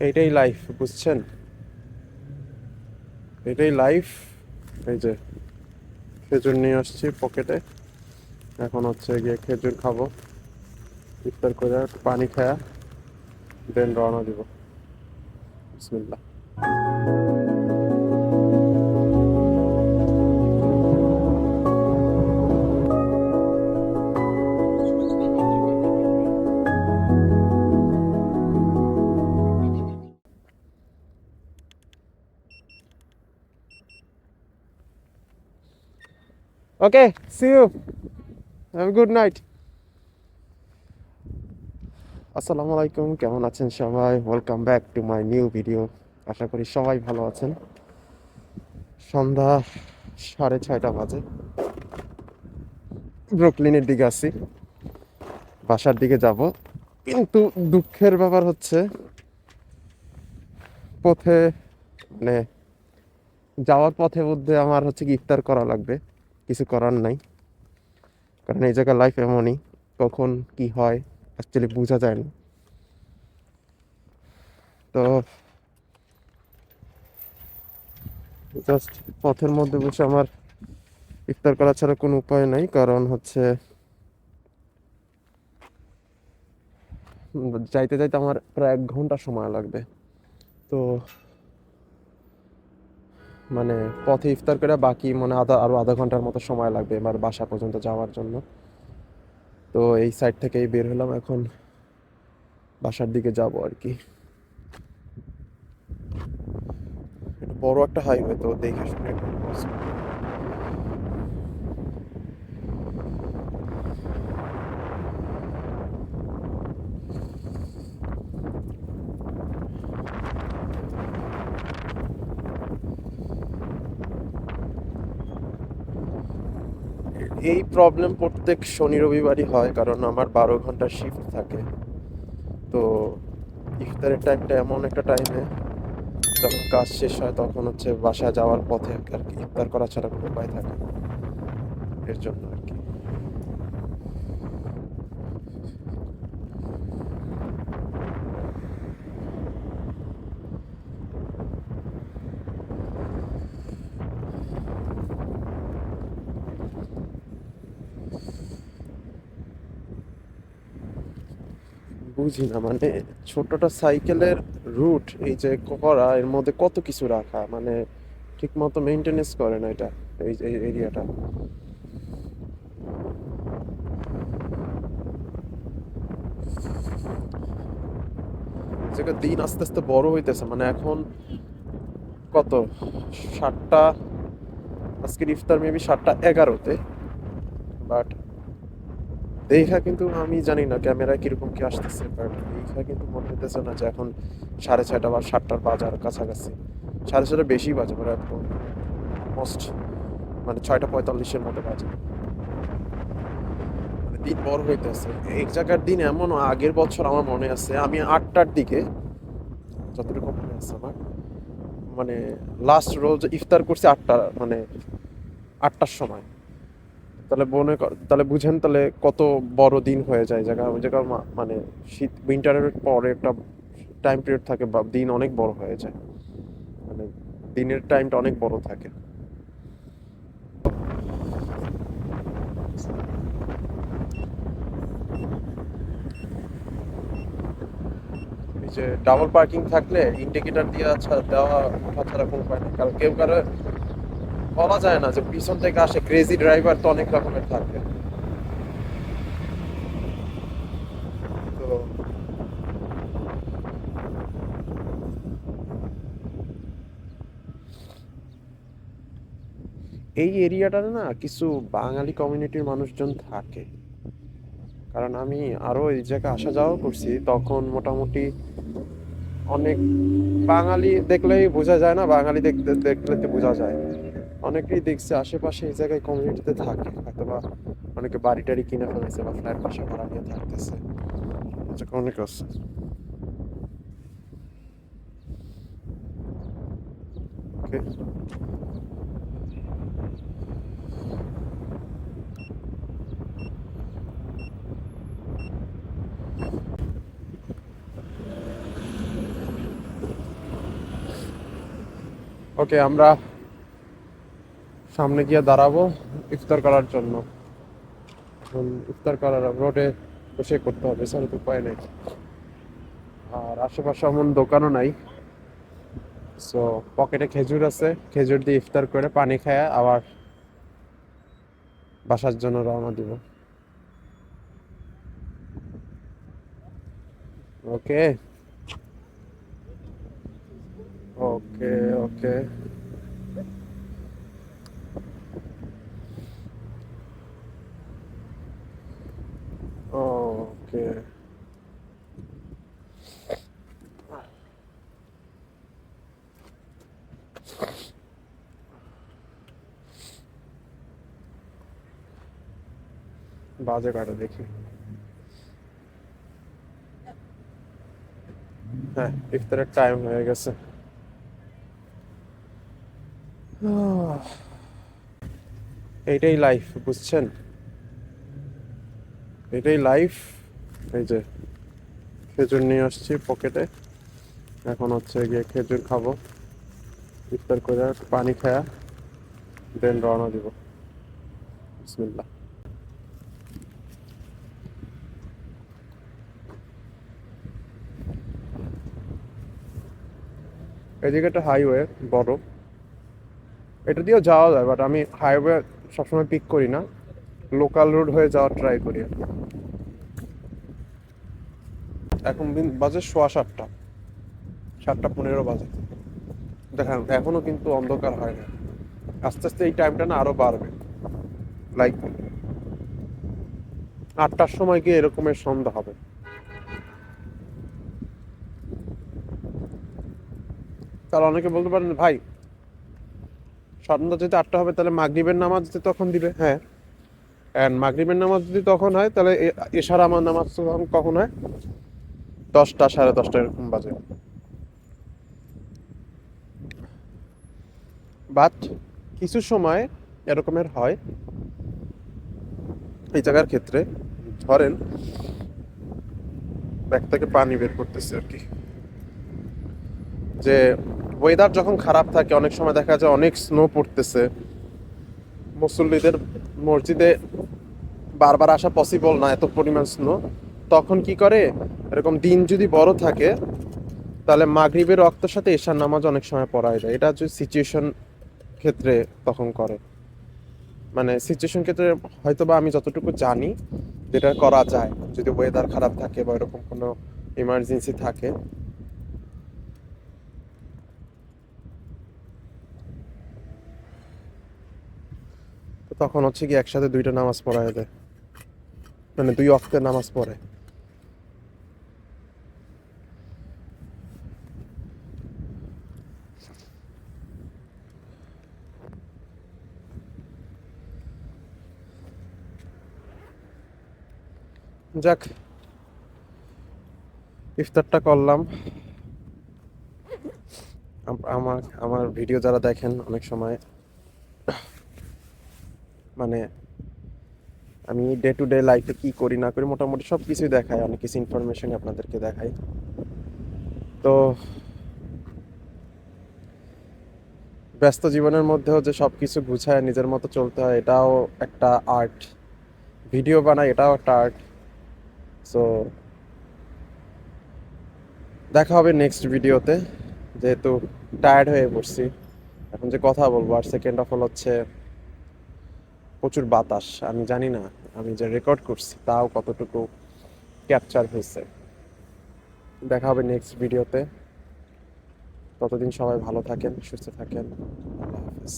এইটাই লাইফ বুঝছেন? এটাই লাইফ এই যে খেজুর নিয়ে আসছি পকেটে এখন হচ্ছে গিয়ে খেজুর খাব। ইফতার করে পানি খায়া দেন রওনা দিব। বিসমিল্লাহ। Okay see you have good night আসসালামু আলাইকুম কেমন আছেন সবাই? Welcome back to my new video আশা করি সবাই ভালো আছেন। সন্ধ্যা সাড়ে ছয়টা বাজে। ব্রুকলিনের দিকে আসি বাসার দিকে যাব। কিন্তু দুঃখের ব্যাপার হচ্ছে, পথে মানে যাওয়ার পথে মধ্যে আমার হচ্ছে ইফতার করা লাগবে। কিছু করার নাই। কারণ এই জায়গায় লাইফ এমনই, কখন কি হয় অ্যাকচুয়ালি বোঝা যায় না। তো জাস্ট পথের মধ্যে বসে আমার ইফতার করা ছাড়া কোনো উপায় নাই, কারণ হচ্ছে যাইতে যাইতে আমার প্রায় এক ঘণ্টা সময় লাগবে। তো মানে পথে ইফতার করে বাকি মনে আধা আরও আধা ঘণ্টার মতো সময় লাগবে এবার বাসা পর্যন্ত যাওয়ার জন্য। তো এই সাইড থেকেই বের হলাম, এখন বাসার দিকে যাব আর কি। বড় একটা হাইওয়ে তো দেখে শুনে এই প্রবলেম প্রত্যেক শনি রবিবারই হয়, কারণ আমার বারো ঘণ্টা শিফট থাকে। তো ইফতারের টাইমটা এমন একটা টাইমে যখন কাজ শেষ হয়, তখন হচ্ছে বাসা যাওয়ার পথে আর কি, ইফতার করা ছাড়া কোনো উপায় থাকে এর জন্য আর কি। বুঝি না মানে ছোটটা সাইকেলের রুট এই যে করা, এর মধ্যে কত কিছু রাখা মানে ঠিক মতো মেনটেনেন্স করে না এটা, এই এই এরিয়াটা জায়গা দিন আস্তে আস্তে বড় হইতেছে মানে এখন কত? সাতটা, আজকের ইফতার মেবি সাতটা এগারোতে বাট দেখা কিন্তু আমি জানি না ক্যামেরায় কীরকম কি আসতেছে বাট দেখা কিন্তু মনে হইতেছে না যে এখন সাড়ে ছয়টা বা সাতটার বাজার কাছাকাছি। সাড়ে ছয়টা বেশি বাজে মানে এখন। মোস্ট মানে ছয়টা পঁয়তাল্লিশের মতো বাজে। মানে দিন বড় হইতেছে। এক জায়গার দিন এমন আগের বছর আমার মনে আছে, আমি আটটার দিকে, যতটুকু মনে আছে আমার মানে লাস্ট রোজ ইফতার করছি আটটা মানে আটটার সময়। তাহলে মনে তাহলে বুঝেন তাহলে কত বড় দিন হয়ে যায় জায়গা জায়গা মানে শীত উইন্টারের পরে একটা টাইম পিরিয়ড থাকে বা দিন অনেক বড় হয়ে যায়। মানে দিনের টাইমটা অনেক বড় থাকে। যে ডাবল পার্কিং থাকলে ইন্ডিকেটর দিয়ে আচ্ছা দেওয়া ওঠা ছাড়া কোনো উপায় নেই। কারণ কেউ কারও বলা যায় না যে পিছন থেকে আসে ক্রেজি ড্রাইভার তো অনেক রকমের থাকে। এই এরিয়াটাতে না কিছু বাঙালি কমিউনিটির মানুষজন থাকে। কারণ আমি আরও এই জায়গায় আসা যাওয়া করছি, তখন মোটামুটি অনেক বাঙালি দেখলেই বোঝা যায় না, বাঙালি দেখতে দেখলে বোঝা যায়। অনেকেই দেখছে আশেপাশে এই জায়গায় কমিউনিটিতে থাকে অথবা অনেকে বাড়ি টাড়ি কিনে ফেলেছে বা ফ্ল্যাট বাসা ভাড়া নিয়ে থাকতেছে। অনেক আছে। ওকে ওকে আমরা সামনে গিয়ে দাঁড়াবো ইফতার করার জন্য। এখন ইফতার করার রোডে বসে করতে হবে স্যার তো উপায় নেই। আর আশেপাশে এমন দোকানও নাই। সো পকেটে খেজুর আছে, খেজুর দিয়ে ইফতার করে পানি খায় আবার বাসার জন্য রওনা দিব। ওকে ওকে ওকে ওকে বাজে কাটা দেখি হ্যাঁ ইফতারের টাইম হয়ে গেছে আহ, এইটাই লাইফ বুঝছেন এটাই লাইফ এই যে খেজুর নিয়ে আসছি পকেটে। এখন হচ্ছে গিয়ে খেজুর খাব। ইফতার করে পানি খায়া দেন রওনা দিব। বিসমিল্লাহ। এদিকে একটা হাইওয়ে বড়। এটা দিয়েও যাওয়া যায় বাট আমি হাইওয়ে সবসময় পিক করি না। লোকাল রোড হয়ে যাওয়ার ট্রাই করি এখন বাজে সোয়া সাতটা। সাতটা পনেরো বাজে। দেখেন, এখনও কিন্তু অন্ধকার হয় না। আস্তে আস্তে এই টাইমটা না আরও বাড়বে। লাইক আটটার সময় গিয়ে এরকমের সন্ধ্যা হবে। তাহলে অনেকে বলতে পারেন, ভাই, সন্ধ্যা যদি আটটা হবে, তাহলে মাগরিবের নামাজ যদি তখন দিবে? হ্যাঁ। অ্যান্ড মাগরিবের নামাজ যদি তখন হয়, তাহলে এশার আমার নামাজ তখন কখন হয়? দশটা, সাড়ে দশটা এরকম বাজে। বাট কিছু সময় এরকমের হয়। এই জায়গার ক্ষেত্রে ধরেন ব্যাগ থেকে পানি বের করতেছে আর কি। যে ওয়েদার যখন খারাপ থাকে, অনেক সময় দেখা যায় অনেক স্নো পড়তেছে। মুসল্লিদের মসজিদে বারবার আসা পসিবল না এত পরিমাণ স্নো তখন কি করে? এরকম দিন যদি বড় থাকে, তাহলে মাগরিবের রক্তের সাথে এশার নামাজ অনেক সময় পড়ায় যায়। এটা হচ্ছে সিচুয়েশন ক্ষেত্রে তখন করে। মানে সিচুয়েশন ক্ষেত্রে হয়তো বা আমি যতটুকু জানি যেটা করা যায়। যদি ওয়েদার খারাপ থাকে বা এরকম কোনো ইমার্জেন্সি থাকে। তখন হচ্ছে কি একসাথে দুইটা নামাজ পড়ায় দেয় মানে দুই অক্তের নামাজ পড়ে। যাক, ইফতারটা করলাম। আমার আমার ভিডিও যারা দেখেন অনেক সময় মানে আমি ডে টু ডে লাইফে কি করি, না করি, মোটামুটি সব কিছুই দেখাই, অনেক কিছু ইনফরমেশন আপনাদেরকে দেখাই। তো ব্যস্ত জীবনের মধ্যেও যে সব কিছু গুছায় নিজের মতো চলতে হয়, এটাও একটা আর্ট ভিডিও বানাই, এটাও একটা আর্ট সো দেখা হবে নেক্সট ভিডিওতে যেহেতু টায়ার্ড হয়ে পড়ছি। এখন যে কথা বলব, আর সেকেন্ড অফ অল হচ্ছে প্রচুর বাতাস। আমি জানি না, আমি যে রেকর্ড করছি, তাও কতটুকু ক্যাপচার হয়েছে। দেখা হবে নেক্সট ভিডিওতে ততদিন সবাই ভালো থাকেন, সুস্থ থাকেন। আল্লাহ হাফেজ।